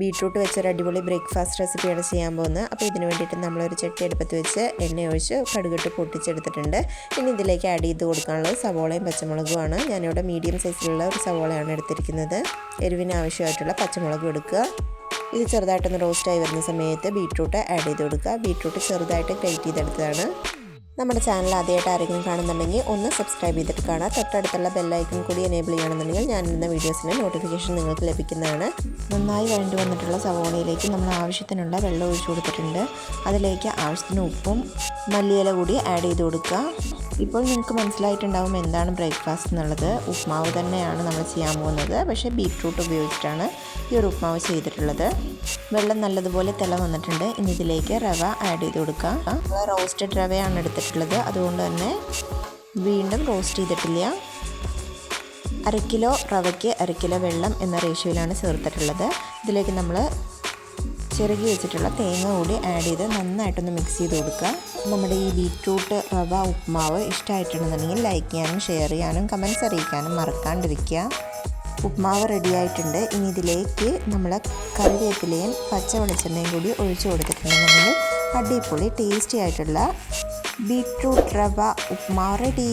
Beetroot വെച്ചൊരു അടിപൊളി breakfast റെസിപ്പിയാണ് ചെയ്യാൻ പോകുന്നത്. അപ്പോൾ ഇതിന് വേണ്ടിയിട്ട് നമ്മളൊരു ചട്ടി അടുപ്പത്ത് വെച്ച് എണ്ണ ഒഴിച്ച് കടുകിട്ട് പൊട്ടിച്ചെടുത്തിട്ടുണ്ട്. ഇനി ഇതിലേക്ക് ആഡ് ചെയ്ത് കൊടുക്കാനുള്ളത് സവോളയും പച്ചമുളകുമാണ്. ഞാനിവിടെ മീഡിയം സൈസിലുള്ള ഒരു സവോളയാണ് എടുത്തിരിക്കുന്നത്. എരിവിന് ആവശ്യമായിട്ടുള്ള പച്ചമുളകും എടുക്കുക. ഇത് ചെറുതായിട്ടൊന്ന് റോസ്റ്റായി വരുന്ന സമയത്ത് ബീട്രൂട്ട് ആഡ് ചെയ്ത് കൊടുക്കുക. ബീട്രൂട്ട് ചെറുതായിട്ട് ഗ്രേറ്റ് ചെയ്തെടുത്തതാണ്. നമ്മുടെ ചാനൽ ആദ്യമായിട്ട് ആരെങ്കിലും കാണുന്നുണ്ടെങ്കിൽ ഒന്ന് സബ്സ്ക്രൈബ് ചെയ്തിട്ട് കാണാം. തൊട്ടടുത്തുള്ള ബെല്ലൈക്കൺ കൂടി എനേബിൾ ചെയ്യണമെന്നുണ്ടെങ്കിൽ ഞാൻ ഇടുന്ന വീഡിയോസിന് നോട്ടിഫിക്കേഷൻ നിങ്ങൾക്ക് ലഭിക്കുന്നതാണ്. നന്നായി വഴണ്ടി വന്നിട്ടുള്ള സവോളയിലേക്ക് നമ്മൾ ആവശ്യത്തിനുള്ള വെള്ളം ഒഴിച്ചു കൊടുത്തിട്ടുണ്ട്. അതിലേക്ക് ആവശ്യത്തിന് ഉപ്പും മല്ലിയില കൂടി ആഡ് ചെയ്ത് കൊടുക്കുക. ഇപ്പോൾ നിങ്ങൾക്ക് മനസ്സിലായിട്ടുണ്ടാവും എന്താണ് ബ്രേക്ക്ഫാസ്റ്റ് എന്നുള്ളത്. ഉപ്മാവ് തന്നെയാണ് നമ്മൾ ചെയ്യാൻ പോകുന്നത്. പക്ഷേ ബീറ്റ്റൂട്ട് ഉപയോഗിച്ചിട്ടാണ് ഈ ഒരു ഉപ്മാവ് ചെയ്തിട്ടുള്ളത്. വെള്ളം നല്ലതുപോലെ തിള വന്നിട്ടുണ്ട്. ഇനി ഇതിലേക്ക് റവ ആഡ് ചെയ്ത് കൊടുക്കുക റോസ്റ്റഡ് റവയാണ് എടുത്തിട്ടുള്ളത് അതുകൊണ്ട് തന്നെ വീണ്ടും റോസ്റ്റ് ചെയ്തിട്ടില്ല. അര കിലോ റവയ്ക്ക് അര കിലോ വെള്ളം എന്ന റേഷ്യോയിലാണ് ചേർത്തിട്ടുള്ളത്. ഇതിലേക്ക് നമ്മൾ ചിറകി വെച്ചിട്ടുള്ള തേങ്ങ കൂടി ആഡ് ചെയ്ത് നന്നായിട്ടൊന്ന് മിക്സ് ചെയ്ത് കൊടുക്കുക. നമ്മുടെ ഈ ബീറ്റ്റൂട്ട് റവ ഉപ്മാവ് ഇഷ്ടമായിട്ടുണ്ടെന്നുണ്ടെങ്കിൽ ലൈക്ക് ചെയ്യാനും ഷെയർ ചെയ്യാനും കമൻസ് അറിയിക്കാനും മറക്കാണ്ടിരിക്കുക. ഉപ്മാവ് റെഡി ആയിട്ടുണ്ട്. ഇനി ഇതിലേക്ക് നമ്മൾ കറിവേപ്പിലയും പച്ച വെളിച്ചെണ്ണയും കൂടി ഒഴിച്ചു കൊടുത്തിട്ടുണ്ടെന്നുണ്ടെങ്കിൽ അടിപൊളി ടേസ്റ്റി ആയിട്ടുള്ള ബീട്രൂട്ട് റവ ഉപ്മാവ് റെഡി